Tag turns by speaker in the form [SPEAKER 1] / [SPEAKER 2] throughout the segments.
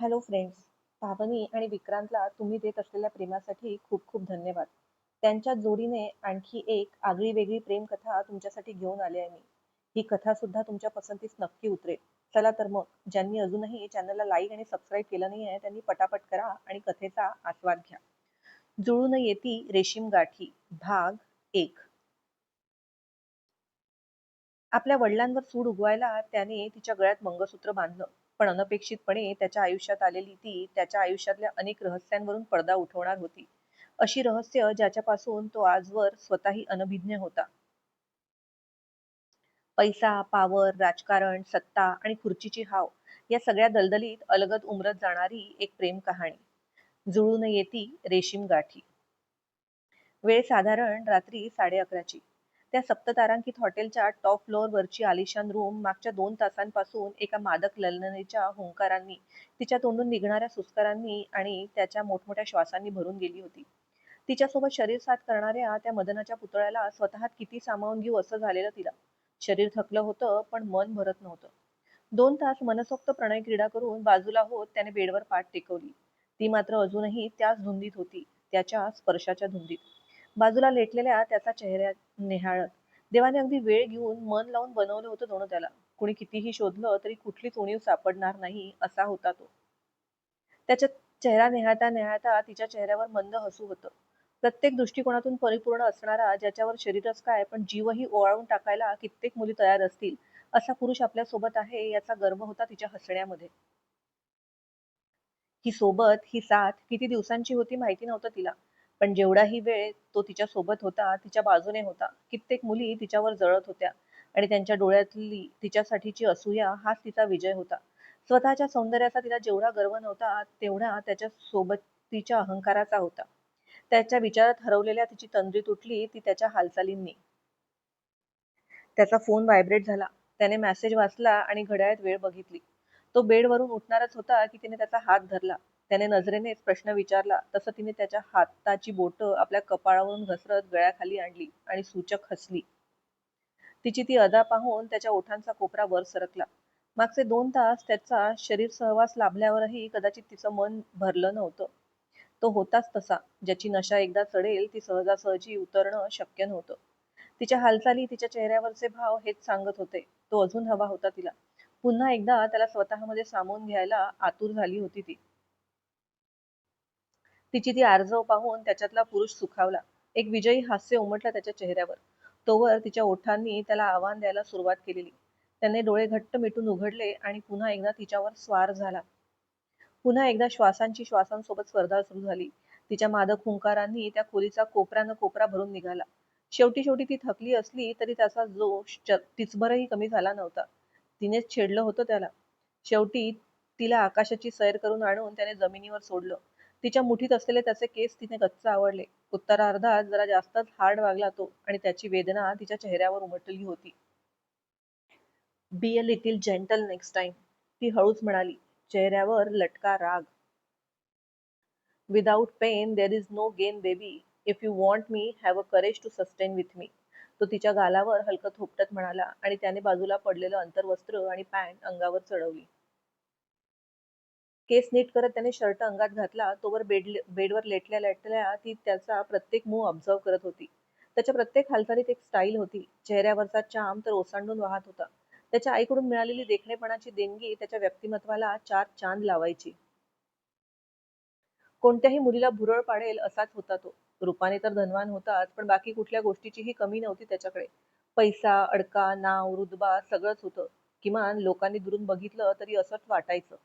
[SPEAKER 1] Hello friends पावनी आणि विक्रांतला तुम्ही देत असलेल्या प्रेमासाठी खूप खूप धन्यवाद. त्यांच्या जोडीने आणखी एक आगळी वेगळी प्रेम कथा तुमच्यासाठी घेऊन आले आहे मी. ही कथा सुद्धा तुमच्या पसंतीस नक्की उतरेल. चला तर मग ज्यांनी अजूनही चॅनलला लाईक आणि सबस्क्राईब केलं नाही आहे त्यांनी पटापट करा आणि कथेचा आस्वाद घ्या. जुळून येती रेशीम गाठी भाग एक. आपल्या वडिलांवर सूड उगवायला त्याने तिच्या गळ्यात मंगळसूत्र बांधलं. पण अनपेक्षितपणे त्याच्या आयुष्यात आलेली ती त्याच्या आयुष्यातल्या अनेक रहस्यांवरून पडदा उठवणार होती. अशी रहस्य ज्याच्यापासून तो आजवर स्वतःही अनभिज्ञ होता. पैसा पावर राजकारण सत्ता आणि खुर्चीची हाव या सगळ्या दलदलीत अलगद उमरत जाणारी एक प्रेम कहाणी. जुळून येती रेशीम गाठी. वेळ साधारण रात्री साडे अकराची त्या सप्ततारांकित हॉटेलच्या टॉप फ्लोअर वरची आलिशान रूम मागच्या दोन तासांपासून एका मादक ललनेच्या हुंकारांनी तिच्या तोंडून निघणाऱ्या सुस्कारांनी आणि त्याच्या मोठमोठ्या श्वासांनी भरून गेली होती. तिच्यासोबत शरीर साथ करणाऱ्या त्या मदनाच्या पुतळ्याला स्वतःत किती सामावून घेऊ असं झालेलं तिला. शरीर थकलं होतं पण मन भरत नव्हतं. दोन तास मनसोक्त प्रणय क्रीडा करून बाजूला होत त्याने बेडवर पाठ टेकवली. ती मात्र अजूनही त्याच धुंदीत होती त्याच्या स्पर्शाच्या धुंदीत. बाजूला लेटलेल्या त्याचा चेहऱ्या निहाळत. देवाने अगदी वेळ घेऊन मन लावून बनवलं होतं दोन त्याला. कुणी कितीही शोधलं तरी कुठलीच उणीव सापडणार नाही असा होता तो. त्याच्या चेहरा निहाळता निहाळता तिच्या चेहऱ्यावर मंद हसू होतं. प्रत्येक दृष्टिकोनातून परिपूर्ण असणारा ज्याच्यावर शरीरच काय पण जीवही ओवाळून टाकायला कित्येक मुली तयार असतील असा पुरुष आपल्यासोबत आहे याचा गर्व होता तिच्या हसण्यामध्ये. ही सोबत ही साथ किती दिवसांची होती माहिती नव्हतं तिला. पण जेवढाही वेळ तो तिच्या सोबत होता तिच्या बाजूने होता कित्येक मुली तिच्यावर जळत होत्या आणि त्यांच्या डोळ्यातली तिच्यासाठीची असूया हाच तिचा विजय होता. स्वतःच्या सौंदर्याचा तिला जेवढा गर्व नव्हता तेवढा त्याच्या सोबतीच्या अहंकाराचा होता. त्याच्या विचारात हरवलेल्या तिची तंद्री तुटली ती त्याच्या हालचालींनी. त्याचा फोन व्हायब्रेट झाला. त्याने मेसेज वाचला आणि घड्याळात वेळ बघितली. तो बेडवरून उठणारच होता की तिने त्याचा हात धरला. त्याने नजरेनेच प्रश्न विचारला. तसं तिने त्याच्या हाताची बोट आपल्या कपाळावरून घसरत गळ्याखाली आणली आणि सूचक हसली. तिची ती अदा पाहून त्याच्या ओठांचा कोपरा वर सरकला. मागचे दोन तास त्याचा शरीर सहवास लाभल्यावरही कदाचित तिचं मन भरलं नव्हतं. तो होताच तसा. ज्याची नशा एकदा चढेल ती सहजासहजी उतरणं शक्य नव्हतं. तिच्या हालचाली तिच्या चेहऱ्यावरचे भाव हेच सांगत होते. तो अजून हवा होता तिला. पुन्हा एकदा त्याला स्वतःमध्ये सामावून घ्यायला आतुर झाली होती ती. तिची ती आर्जव पाहून त्याच्यातला पुरुष सुखावला. एक विजयी हास्य उमटला त्याच्या चेहऱ्यावर. तोवर तिच्या ओठांनी त्याला आव्हान द्यायला सुरुवात केलेली. त्याने डोळे घट्ट मिटून उघडले आणि पुन्हा एकदा तिच्यावर स्वार झाला. पुन्हा एकदा श्वासांची श्वासांसोबत स्पर्धा सुरू झाली. तिच्या मादक हुंकारांनी त्या खोलीचा कोपऱ्यानं कोपरा भरून निघाला. शेवटी शेवटी ती थकली असली तरी त्याचा जोश तिचभरही कमी झाला नव्हता. तिनेच छेडलं होतं त्याला. शेवटी तिला आकाशाची सैर करून आणून त्याने जमिनीवर सोडलं. तिच्या मुठीत असलेले त्याचे केस तिने गच्च आवडले. उत्तरार्धात जरा जास्तच हार्ड वागला तो आणि त्याची वेदना तिच्या चेहऱ्यावर उमटली होती. Be a little gentle next time ती हळूच म्हणाली. चेहऱ्यावर लटका राग. Without pain there is no gain baby if you want me have a courage to sustain with me तो तिच्या गालावर हलकं थोपटत म्हणाला आणि त्याने बाजूला पडलेलं अंतर्वस्त्र आणि पॅन्ट अंगावर चढवली. केस नीट करत त्याने शर्ट अंगात घातला तोवर बेड बेडवर लेटल्या लेटल्या ती त्याचा प्रत्येक मूव ऑब्झर्व करत होती. त्याच्या प्रत्येक हालचालीत एक स्टाईल होती. चेहऱ्यावरचा चाम तर ओसांडून वाहत होता. त्याच्या आईकडून मिळालेली देखणेपणाची देणगी त्याच्या व्यक्तिमत्वाला चार चांद लावायची. कोणत्याही मुलीला भुरळ पाडेल असाच होता तो. रूपाने तर धनवान होताच पण बाकी कुठल्या गोष्टीचीही कमी नव्हती त्याच्याकडे. पैसा अडका नाव रुदबा सगळंच होतं. किमान लोकांनी दुरून बघितलं तरी असंच वाटायचं.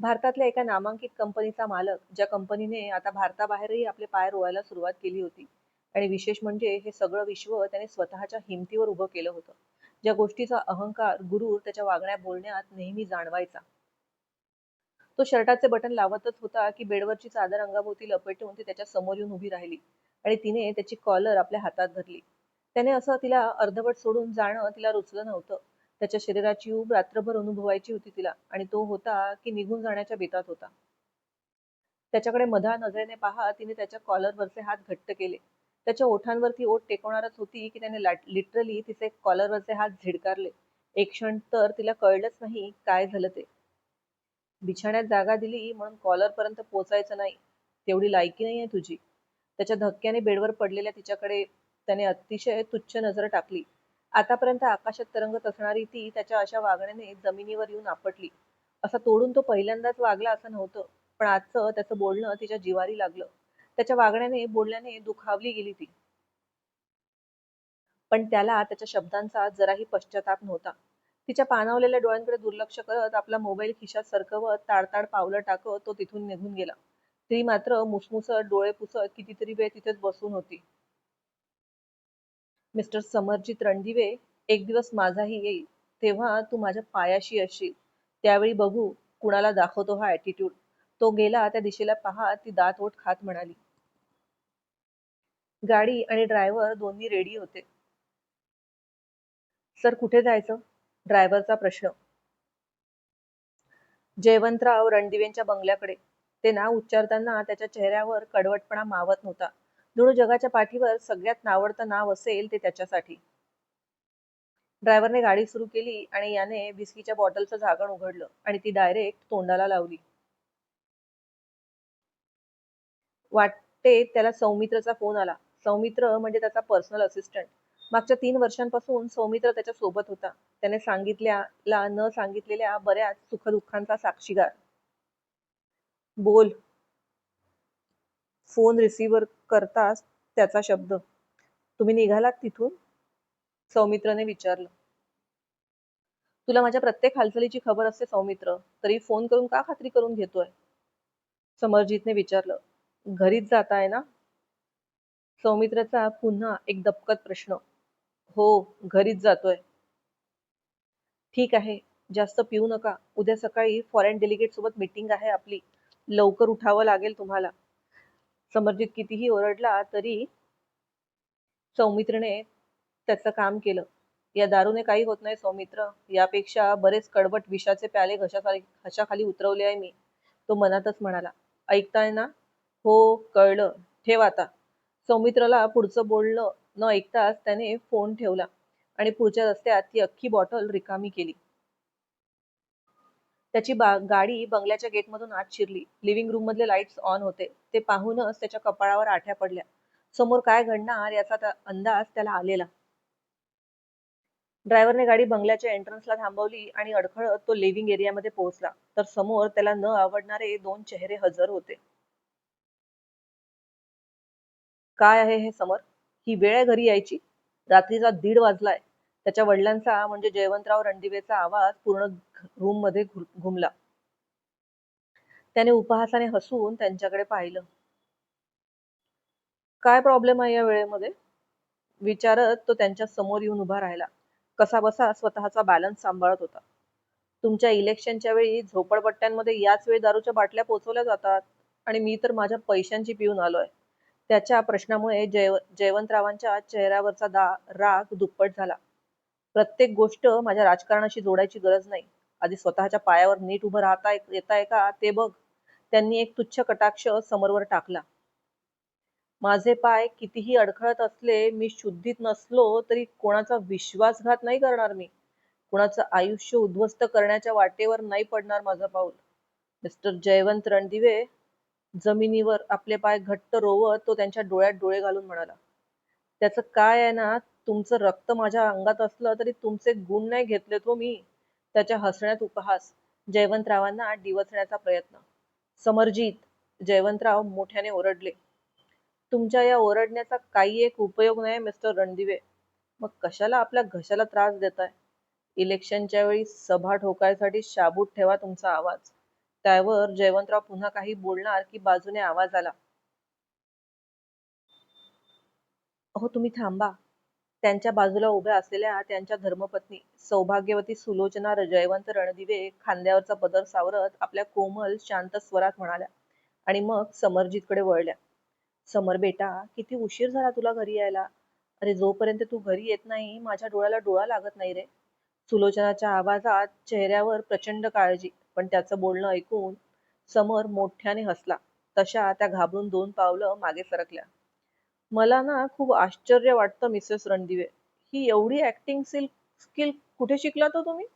[SPEAKER 1] भारतातल्या एका नामांकित कंपनीचा मालक ज्या कंपनीने आता भारताबाहेरही आपले पाय रोवायला सुरुवात केली होती. आणि विशेष म्हणजे हे सगळं विश्व त्याने स्वतःच्या हिमतीवर उभं केलं होतं. ज्या गोष्टीचा अहंकार गुरूर त्याच्या वागण्या बोलण्यात नेहमी जाणवायचा. तो शर्टाचे बटन लावतच होता की बेडवरची चादर अंगाभोवती लपेटून ती त्याच्यासमोर येऊन उभी राहिली. आणि तिने त्याची कॉलर आपल्या हातात धरली. त्याने असं तिला अर्धवट सोडून जाणं तिला रुचलं नव्हतं. त्याच्या शरीराची ऊब रात्रभर अनुभवायची होती तिला आणि तो होता की निघून जाण्याच्या बेतात होता. त्याच्याकडे मधा नजरेने पहा तिने त्याच्या कॉलरवरचे हात घट्ट केले. त्याच्या ओठांवरती ओठ टेकवणारच होती की त्याने लिटरली तिचे कॉलरवरचे हात झिडकारले. एक क्षण तर तिला कळलंच नाही काय झालं ते. बिछाण्यात जागा दिली म्हणून कॉलर पर्यंत पोचायचं नाही. तेवढी लायकी नाहीये तुझी. त्याच्या धक्क्याने बेडवर पडलेल्या तिच्याकडे त्याने अतिशय तुच्छ नजर टाकली. आतापर्यंत आकाशात तरंगत असणारी ती त्याच्या अशा वागण्याने जमिनीवर येऊन आपटली. असं तोडून तो पहिल्यांदाच वागला असं नव्हतं पण आजचं त्याचं बोलणं तिच्या जिवारी लागलं. त्याच्या वागण्याने बोलण्याने दुखावली गेली ती. पण त्याला त्याच्या शब्दांचा जराही पश्चाताप नव्हता. तिच्या पाणावलेल्या डोळ्यांकडे दुर्लक्ष करत आपला मोबाईल खिशात सरकवत ताडताड पावलं टाकत तो तिथून निघून गेला. ती मात्र मुसमुसत डोळे पुसत कितीतरी वेळ तिथेच बसून होती. मिस्टर समरजित रणदिवे एक दिवस माझाही येईल तेव्हा तू माझ्या पायाशी असशील त्यावेळी बघू कुणाला दाखवतो हा ॲटिट्यूड तो गेला त्या दिशेला पहा ती दात ओठ खात म्हणाली. गाडी आणि ड्रायव्हर दोन्ही रेडी होते. सर कुठे जायचं? ड्रायव्हरचा प्रश्न. जयवंतराव रणदिवेंच्या बंगल्याकडे. ते नाव उच्चारताना त्याच्या चेहऱ्यावर कडवटपणा मावत नव्हता. जणू जगाच्या पाठीवर सगळ्यात नावडतं नाव असेल ते त्याच्यासाठी. ड्रायव्हरने गाडी सुरू केली आणि याने विस्कीच्या बॉटलचं झाकण उघडलं आणि ती डायरेक्ट तोंडाला लावली. वाटते त्याला सौमित्रचा फोन आला. सौमित्र म्हणजे त्याचा पर्सनल असिस्टंट मागच्या तीन वर्षांपासून सौमित्र त्याच्या सोबत होता. त्याने सांगितल्याला न सांगितलेल्या बऱ्याच सुखदुःखांचा साक्षीगार. बोल. फोन रिसिव्हर करताच त्याचा शब्द. तुम्ही निघालात तिथून. सौमित्रने विचारलं. तुला माझ्या प्रत्येक हालचालीची खबर असते सौमित्र. तरी फोन करून का खात्री करून घेतोय? समरजितने विचारलं. घरीच जाताय ना? सौमित्राचा पुन्हा एक दपकत प्रश्न. हो घरीच जातोय. ठीक आहे जास्त पिऊ नका. उद्या सकाळी फॉरेन डेलिगेट सोबत मीटिंग आहे आपली. लवकर उठावं लागेल तुम्हाला. समर्जित कितीही ओरडला तरी सौमित्रने त्याचं काम केलं. या दारूने काही होत नाही सौमित्र. यापेक्षा बरेच कडवट विषाचे प्याले घशाखाली घशाखाली उतरवले आहे मी. तो मनातच म्हणाला ऐकताय ना? हो कळलं. ठेव आता. सौमित्रला पुढचं बोलणं न ऐकताच त्याने फोन ठेवला आणि पुढच्या रस्त्यात ती अख्खी बॉटल रिकामी केली. त्याची बा गाडी बंगल्याच्या गेटमधून आत शिरली. लिव्हिंग रूम मधले लाईट्स ऑन होते. ते पाहूनच त्याच्या कपाळावर आठ्या पडल्या. समोर काय घडणार याचा अंदाज त्याला आलेला. ड्रायव्हरने गाडी बंगल्याच्या एंट्रन्सला थांबवली आणि अडखळत तो लिव्हिंग एरियामध्ये पोहोचला. तर समोर त्याला न आवडणारे दोन चेहरे हजर होते. काय आहे हे समर? ही वेळ आहे घरी यायची? रात्रीचा दीड वाजलाय. त्याच्या वडिलांचा म्हणजे जयवंतराव रणदिवेचा आवाज पूर्ण रूममध्ये घुमला. त्याने उपहासाने हसून त्यांच्याकडे पाहिलं. काय प्रॉब्लेम आहे या वेळेमध्ये? विचारत तो त्यांच्यासमोर येऊन उभा राहिला. कसा बसा स्वतःचा बॅलन्स सांभाळत होता. तुमच्या इलेक्शनच्या वेळी झोपडपट्ट्यांमध्ये याच वेळी दारूच्या बाटल्या पोचवल्या जातात आणि मी तर माझ्या पैशांची पिऊन आलोय. त्याच्या प्रश्नामुळे जय जयवंतरावांच्या चेहऱ्यावरचा दा राग दुप्पट झाला. प्रत्येक गोष्ट माझ्या राजकारणाशी जोडायची गरज नाही. आधी स्वतःच्या पायावर नीट उभं राहता येताय का? ते बघ. त्यांनी एक तुच्छ कटाक्ष समोरवर टाकला. माझे पाय कितीही अडखळत असले मी शुद्धीत नसलो तरी कोणाचा विश्वासघात नाही करणार मी. कुणाचं आयुष्य उद्ध्वस्त करण्याच्या वाटेवर नाही पडणार माझं पाऊल. मिस्टर जयवंत रणदिवे जमिनीवर आपले पाय घट्ट रोवत तो त्यांच्या डोळ्यात डोळे घालून म्हणाला त्याचं काय आहे ना? तुमचं रक्त माझ्या अंगात असलं तरी तुमचे गुण नाही घेतले तो हो मी. त्याच्या हसण्यात उपहास जयवंतरावांना डिवचण्याचा प्रयत्न. समरजीत जयवंतराव मोठ्याने ओरडले. तुमच्या या ओरडण्याचा काही एक उपयोग नाही मिस्टर रणदिवे. मग कशाला आपल्या घशाला त्रास देताय? इलेक्शनच्या वेळी सभा ठोकायसाठी शाबूत ठेवा तुमचा आवाज. त्यावर जयवंतराव पुन्हा काही बोलणार की बाजूने आवाज आला. अहो तुम्ही थांबा. त्यांच्या बाजूला उभ्या असलेल्या त्यांच्या धर्मपत्नी सौभाग्यवती सुलोचना जयवंत रणदिवे खांद्यावरचा पदर सावरत आपल्या कोमल शांत स्वरात म्हणाल्या आणि मग समरजितकडे वळल्या. समर बेटा किती उशीर झाला तुला घरी यायला? अरे जोपर्यंत तू घरी येत नाही माझ्या डोळ्याला डोळा लागत नाही रे. सुलोचनाच्या आवाजात चेहऱ्यावर प्रचंड काळजी पण त्याचं बोलणं ऐकून समर मोठ्याने हसला. तशा त्या घाबरून दोन पावलं मागे सरकल्या. मला ना खूप आश्चर्य वाटतं मिसेस रणदिवे. ही एवढी ऍक्टिंग स्किल कुठे शिकलात हो तुम्ही?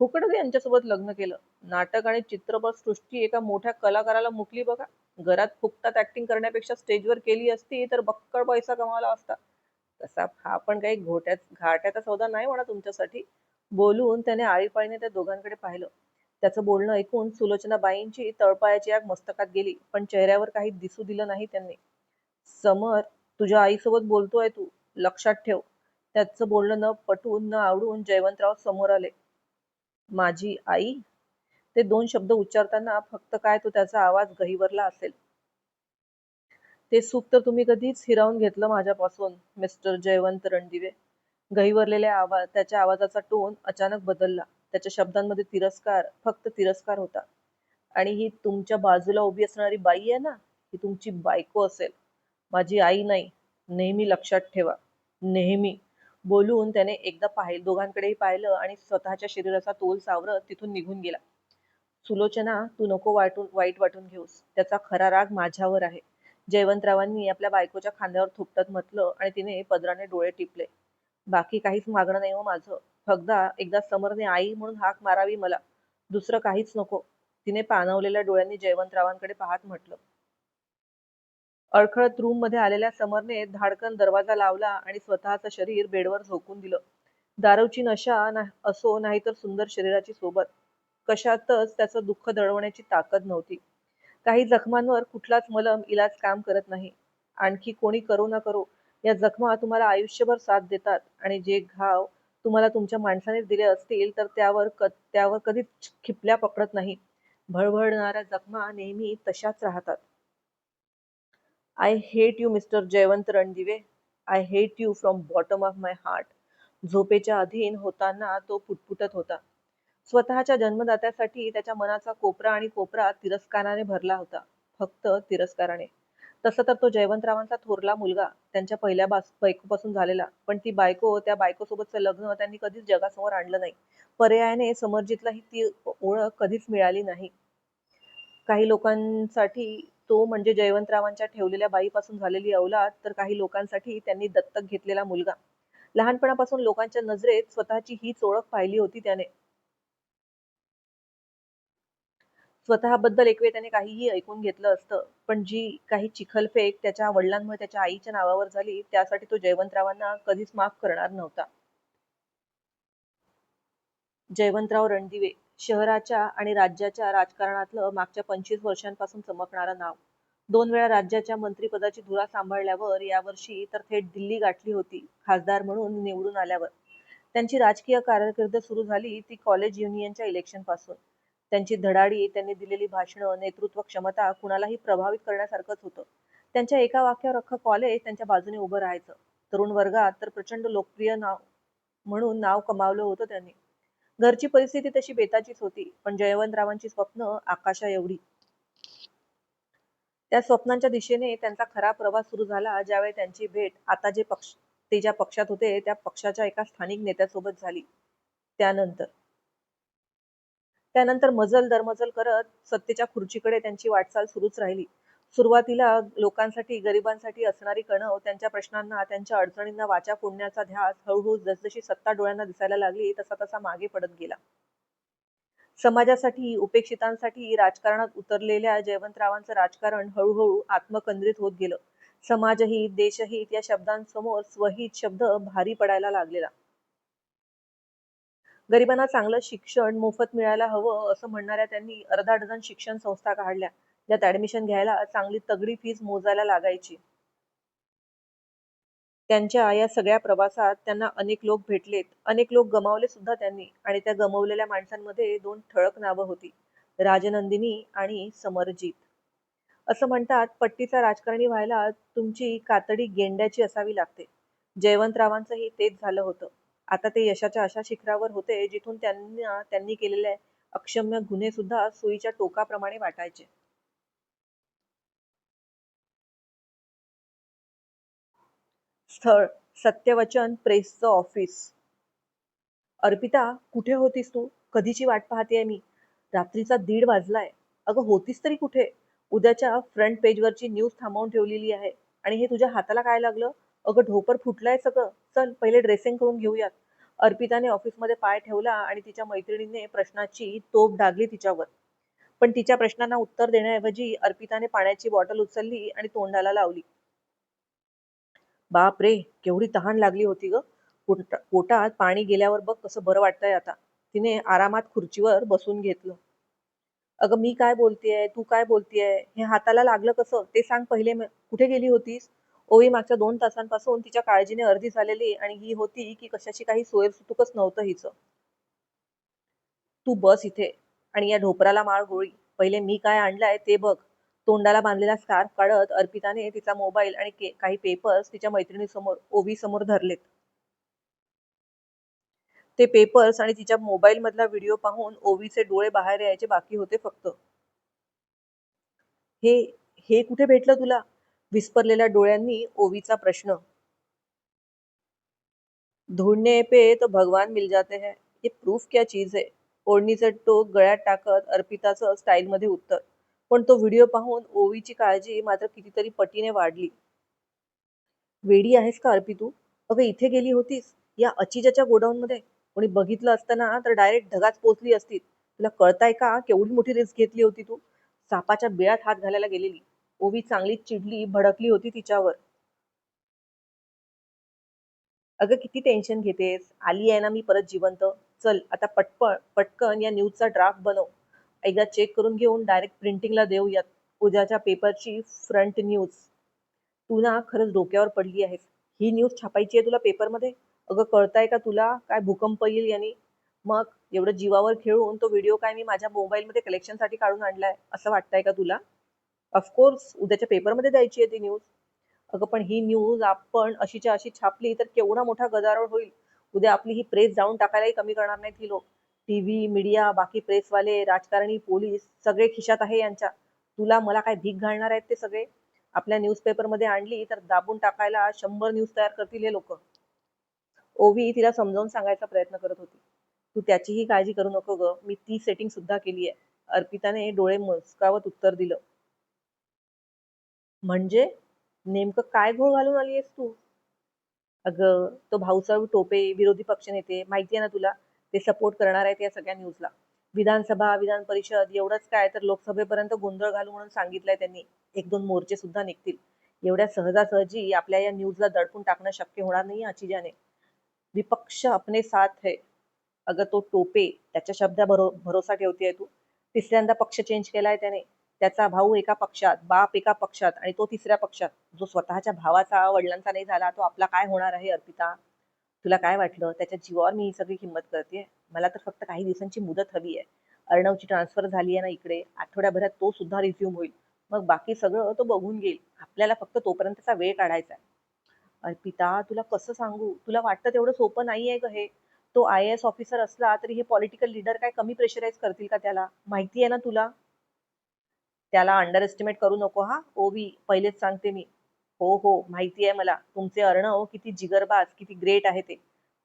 [SPEAKER 1] फुकटच यांच्यासोबत लग्न केलं. नाटक आणि चित्रपट सृष्टी एका मोठ्या कलाकाराला मुकली बघा. घरात फुकटात ऍक्टिंग करण्यापेक्षा स्टेजवर केली असती तर बक्कळ पैसा कमावला असता. तसा हा पण काही घोट्यात घाट्याचा सौदा नाही म्हणा तुमच्यासाठी. बोलून त्याने आळीपाळीने त्या दोघांकडे पाहिलं. त्याचं बोलणं ऐकून सुलोचनाबाईंची तळपायाची आग मस्तकात गेली पण चेहऱ्यावर काही दिसू दिलं नाही त्यांनी. समर तुझ्या आईसोबत बोलतोय तू. लक्षात ठेव. त्याचं बोलणं न पटून न आवडून जयवंतराव समोर आले. माझी आई? ते दोन शब्द उच्चारताना फक्त काय तो त्याचा आवाज गहिवरला असेल. ते सुख तर तुम्ही कधीच हिरावून घेतलं माझ्यापासून मिस्टर जयवंत रणदिवे. गहिवरलेल्या आवाज त्याच्या आवाजाचा टोन अचानक बदलला. त्याच्या शब्दांमध्ये तिरस्कार फक्त तिरस्कार होता. आणि ही तुमच्या बाजूला उभी असणारी बाई आहे ना? ही तुमची बायको असेल. माझी आई नाही. नेहमी लक्षात ठेवा. नेहमी. बोलून त्याने एकदा पाहिलं दोघांकडेही पाहिलं आणि स्वतःच्या शरीराचा तोल सावरत तिथून निघून गेला. सुलोचना तू नको वाटून वाईट वाटून घेऊस. त्याचा खरा राग माझ्यावर आहे. जयवंतरावांनी आपल्या बायकोच्या खांद्यावर थुपटत म्हटलं आणि तिने पदराने डोळे टिपले. बाकी काहीच मागणं नाही हो माझं. फक्त एकदा समरने आई म्हणून हाक मारावी मला. दुसरं काहीच नको. तिने पाणवलेल्या डोळ्यांनी जयवंतरावांकडे पाहत म्हटलं. अडखळत रूममध्ये आलेल्या समरने धाडकन दरवाजा लावला आणि स्वतःचं शरीर बेडवर झोकून दिलं. दारूची नशा ना असो नाहीतर सुंदर शरीराची सोबत. कशातच त्याचं दुःख दडवण्याची ताकद नव्हती. काही जखमांवर कुठलाच मलम इलाज काम करत नाही. आणखी कोणी करो ना करो या जखमा तुम्हाला आयुष्यभर साथ देतात आणि जे घाव तुम्हाला तुमच्या माणसाने दिले असतील तर त्यावर क त्यावर कधीच खिपल्या पकडत नाही. भळभळणाऱ्या जखमा नेहमी तशाच राहतात. I hate you mister Jaywant Randive I hate you from bottom of my heart झोपेच्या अधीन होताना तो पुटपुटत होता. स्वतःच्या जन्मदात्यासाठी त्याच्या मनाचा कोपरा आणि कोपरा तिरस्काराने भरला होता. फक्त तिरस्काराने. तसं तर तो जयवंतरावांचा थोरला मुलगा त्यांच्या पहिल्या बायकोपासून झालेला. पण ती बायको त्या बायकोसोबतचं लग्न त्यांनी कधीच जगासमोर आणलं नाही. पर्यायाने समरजितला ही ती ओळख कधीच मिळाली नाही. काही लोकांसाठी तो म्हणजे जयवंतरावांच्या ठेवलेल्या बाईपासून झालेली अवलाद तर काही लोकांसाठी त्यांनी दत्तक घेतलेला मुलगा. लहानपणापासून लोकांच्या नजरेत स्वतःची हीच ओळख पाहिली होती त्याने. स्वतःबद्दल एक वेळ त्याने काहीही ऐकून घेतलं असतं पण जी काही चिखलफेक त्याच्या वडिलांमुळे त्याच्या आईच्या नावावर झाली त्यासाठी तो जयवंतरावांना कधीच माफ करणार नव्हता. जयवंतराव रणदिवे शहराच्या आणि राज्याच्या राजकारणातलं मागच्या पंचवीस वर्षांपासून चमकणारं नाव. दोन वेळा राज्याच्या मंत्रिपदाची धुरा सांभाळल्यावर यावर्षी तर थेट दिल्ली गाठली होती खासदार म्हणून निवडून आल्यावर. त्यांची राजकीय कारकीर्द सुरू झाली ती कॉलेज युनियनच्या इलेक्शनपासून. त्यांची धडाडी त्यांनी दिलेली भाषणं नेतृत्व क्षमता कुणालाही प्रभावित करण्यासारखंच होतं. त्यांच्या एका वाक्यावर अख्खं कॉलेज त्यांच्या बाजूने उभं राहायचं. तरुण वर्गात तर प्रचंड लोकप्रिय नाव म्हणून नाव कमावलं होतं त्यांनी. घरची परिस्थिती तशी बेताचीच होती पण जयवंतरावांची स्वप्न आकाशा एवढी. त्या स्वप्नांच्या दिशेने त्यांचा खरा प्रवास सुरू झाला ज्यावेळी त्यांची भेट आता जे पक्ष ते ज्या पक्षात होते त्या पक्षाच्या एका स्थानिक नेत्यासोबत झाली. त्यानंतर. त्यानंतर मजल दरमजल करत सत्तेच्या खुर्चीकडे त्यांची वाटचाल सुरूच राहिली. सुरुवातीला लोकांसाठी गरिबांसाठी असणारी कणव त्यांच्या प्रश्नांना त्यांच्या अडचणींना वाचा फोडण्याचा ध्यास हळूहळू जसजशी सत्ता डोळ्यांना दिसायला लागली तसा तसा मागे पडत गेला. समाजासाठी उपेक्षितांसाठी राजकारणात उतरलेल्या जयवंतरावांचं राजकारण हळूहळू आत्मकेंद्रित होत गेलं. समाजहित देशहित या शब्दांसमोर स्वहित शब्द भारी पडायला लागलेला. गरिबांना चांगलं शिक्षण मोफत मिळायला हवं असं म्हणणाऱ्या त्यांनी अर्धा डझन शिक्षण संस्था काढल्या. ज्यात ऍडमिशन घ्यायला चांगली तगडी फीज मोजायला लागायची. त्यांच्या या सगळ्या प्रवासात त्यांना अनेक लोक भेटलेत. अनेक लोक गमावले सुद्धा त्यांनी आणि त्या गमावलेल्या माणसांमध्ये दोन ठळक नावं होती. राजनंदिनी आणि समरजीत. असं म्हणतात पट्टीचा राजकारणी व्हायला तुमची कातडी गेंड्याची असावी लागते. जयवंतरावांचंही तेच झालं होतं. आता ते यशाच्या अशा शिखरावर होते जिथून त्यांना त्यांनी केलेले अक्षम्य गुन्हे सुद्धा सुईच्या टोकाप्रमाणे वाटायचे. स्थळ सत्यवचन प्रेसचं ऑफिस अर्पिता कुठे होतीस तू? कधीची वाट पाहते मी? रात्रीचा दीड वाजलाय. अगं होतीस तरी कुठे? उद्याच्या फ्रंट पेजवरची न्यूज थांबवून ठेवलेली आहे. आणि हे तुझ्या हाताला काय लागलं? अगं ढोपर फुटलाय सगळं. चल पहिले ड्रेसिंग करून घेऊयात. अर्पिताने ऑफिसमध्ये पाय ठेवला आणि तिच्या मैत्रिणीने प्रश्नाची तोफ डागली तिच्यावर. पण तिच्या प्रश्नांना उत्तर देण्याऐवजी अर्पिताने पाण्याची बॉटल उचलली आणि तोंडाला लावली. बाप रे केवढी तहान लागली होती ग. पोट- पोटात पाणी गेल्यावर बघ कसं बरं वाटतंय आता. तिने आरामात खुर्चीवर बसून घेतलं. अगं मी काय बोलतेय? तू काय बोलतेय? हे हाताला लागलं कसं? ते सांग पहिले कुठे गेली होतीस? ओवी मागच्या दोन तासांपासून तिच्या काळजीने अर्धी झालेली आणि ही होती की कशाची काही सोयरसुतुकच नव्हतं हिचं. तू बस इथे आणि या ढोपराला माळ गोळी. पहिले मी काय आणलंय ते बघ. तोंडाला बांधलेला स्कार्फ काढत अर्पिताने तिचा मोबाईल आणि काही पेपर्स तिच्या मैत्रिणीसमोर ओवी समोर धरलेत. ते पेपर्स आणि तिच्या मोबाईल मधला व्हिडिओ पाहून ओवीचे डोळे बाहेर यायचे बाकी होते फक्त. हे हे कुठे भेटलं तुला? विस्परलेल्या डोळ्यांनी ओवीचा प्रश्न. ढूंढने पे तो भगवान मिल जाते हैं. ये प्रूफ क्या चीज है? ओढणीचं टोक गळ्यात टाकत अर्पिताचं स्टाईल मध्ये उत्तर. पण तो व्हिडिओ पाहून ओवीची काळजी मात्र कितीतरी पटीने वाढली. वेडी आहेस का अर्पी तू अगं इथे गेली होतीस? या अचिजाच्या गोडाऊन मध्ये कोणी बघितलं असतं ना तर डायरेक्ट ढगात पोचली असती तुला कळताय का केवढी मोठी रिस्क घेतली होती तू? सापाच्या बिळात हात घालायला गेलेली. ओवी चांगली चिडली भडकली होती तिच्यावर. अगं किती टेन्शन घेतेस? आली आहे ना मी परत जिवंत. चल आता पटपण पटकन या न्यूजचा ड्राफ्ट बनव. एकदा चेक करून घेऊन डायरेक्ट प्रिंटिंगला देऊयात. उद्याच्या पेपरची फ्रंट न्यूज तू ना खरंच डोक्यावर पडली आहेस. ही न्यूज छापायची आहे तुला पेपरमध्ये अगं कळताय का तुला? काय भूकंप येईल यांनी? मग एवढं जीवावर खेळून तो व्हिडिओ काय मी माझ्या मोबाईलमध्ये कलेक्शनसाठी काढून आणलाय? असं वाटतंय का तुला? ऑफकोर्स उद्याच्या पेपरमध्ये द्यायची आहे ती न्यूज अगं पण ही न्यूज आपण अशीच्या अशी छापली तर केवढा मोठा गदारोळ होईल. उद्या आपली ही प्रेस जाऊन टाकायलाही कमी करणार नाहीत ही लोक. टीव्ही मीडिया बाकी प्रेसवाले राजकारणी पोलीस सगळे खिशात आहे यांच्या. तुला मला काय भीक घालणार आहेत ते सगळे? आपल्या न्यूजपेपरमध्ये आणली तर दाबून टाकायला शंभर न्यूज तयार करतील हे लोक. ओवी तिला समजावून सांगायचा प्रयत्न करत होती. तू त्याचीही काळजी करू नको ग. मी ती सेटिंग सुद्धा केली आहे. अर्पिताने डोळे मस्कावत उत्तर दिलं. म्हणजे? नेमकं काय घोळ घालून आली आहेस तू? अगं तो भाऊसाहेब टोपे विरोधी पक्षनेते माहितीये ना तुला? ते सपोर्ट करणार आहेत या सगळ्या न्यूजला विधानसभा विधान परिषद एवढंच काय तर लोकसभेपर्यंत गोंधळ घालू म्हणून सांगितलंय त्यांनी. एक दोन मोर्चे सुद्धा निघतील. एवढ्या सहजासहजी आपल्या या न्यूजला दडपून टाकणं शक्य होणार नाही अचिजाने विपक्ष अपने साथ है. अगं तो टोपे त्याच्या शब्दा भरो भरोसा ठेवतेय तू. तिसऱ्यांदा पक्ष चेंज केलाय त्याने. त्याचा भाऊ एका पक्षात बाप एका पक्षात आणि तो तिसऱ्या पक्षात. जो स्वतःच्या भावाचा वडिलांचा नाही झाला तो आपला काय होणार आहे अर्पिता? तुला काय वाटलं? त्याच्या जीवावर मी ही सगळी किंमत करते मला तर फक्त काही दिवसांची मुदत हवी आहे. अर्णवची ट्रान्सफर झाली आहे ना इकडे. आठवड्याभरात तो सुद्धा रिझ्यूम होईल. मग बाकी सगळं तो बघून घेईल. आपल्याला फक्त तोपर्यंतचा वेळ काढायचा आहे. अर्पिता तुला कसं सांगू? तुला वाटतं तेवढं सोपं नाहीये ग हे? तो आय एस ऑफिसर असला तरी हे पॉलिटिकल लीडर काय कमी प्रेशराईज करतील का त्याला? माहिती आहे ना तुला? त्याला अंडर एस्टिमेट करू नको हा. ओवी पहिलेच सांगते मी. हो हो माहिती आहे मला. तुमचे अर्णव हो, किती जिगरबाज किती ग्रेट आहे ते.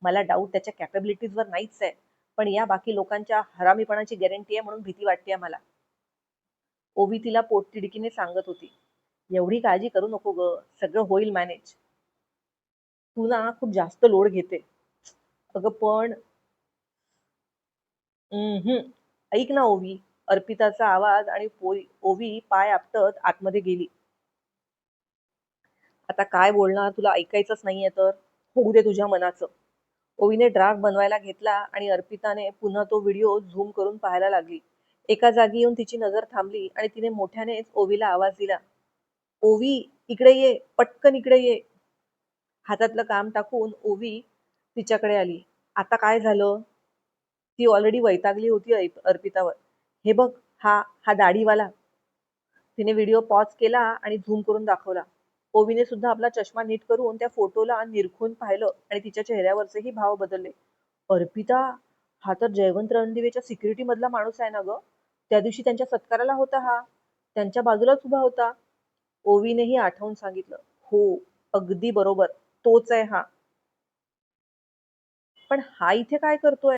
[SPEAKER 1] मला डाऊट त्याच्या कॅपेबिलिटीजवर नाहीच आहे. पण या बाकी लोकांच्या हरामीपणाची गॅरंटी आहे म्हणून भीती वाटते मला. ओवी तिला पोटतिडकीने सांगत होती. एवढी काळजी करू नको ग सगळं होईल मॅनेज तू ना खूप जास्त लोड घेते. अगं पण हम्म ऐक ना ओवी अर्पिताचा आवाज आणि ओवी पाय आपटत आतमध्ये गेली. आता काय बोलणार? तुला ऐकायचंच नाहीये तर? होऊ दे तुझ्या मनाचं. ओवीने ड्राफ्ट बनवायला घेतला आणि अर्पिताने पुन्हा तो व्हिडिओ झूम करून पाहायला लागली. एका जागी येऊन तिची नजर थांबली आणि तिने मोठ्यानेच ओवीला आवाज दिला. ओवी इकडे ये. पटकन इकडे ये. हातातलं काम टाकून ओवी तिच्याकडे आली. आता काय झालं? ती ऑलरेडी वैतागली होती अर्पितावर. हे बघ हा हा दाढीवाला. तिने व्हिडिओ पॉज केला आणि झूम करून दाखवला. ओवीने सुद्धा आपला चष्मा नीट करून त्या फोटोला निरखून पाहिलं आणि तिच्या चेहऱ्यावरचेही भाव बदलले. अर्पिता हा तर जयवंत रणदिवेच्या सिक्युरिटी मधला माणूस आहे ना ग? त्या दिवशी त्यांच्या सत्काराला होता हा. त्यांच्या बाजूलाच उभा होता. ओवीनेही आठवून सांगितलं. हो अगदी बरोबर. तोच आहे हा. पण हा इथे काय करतोय?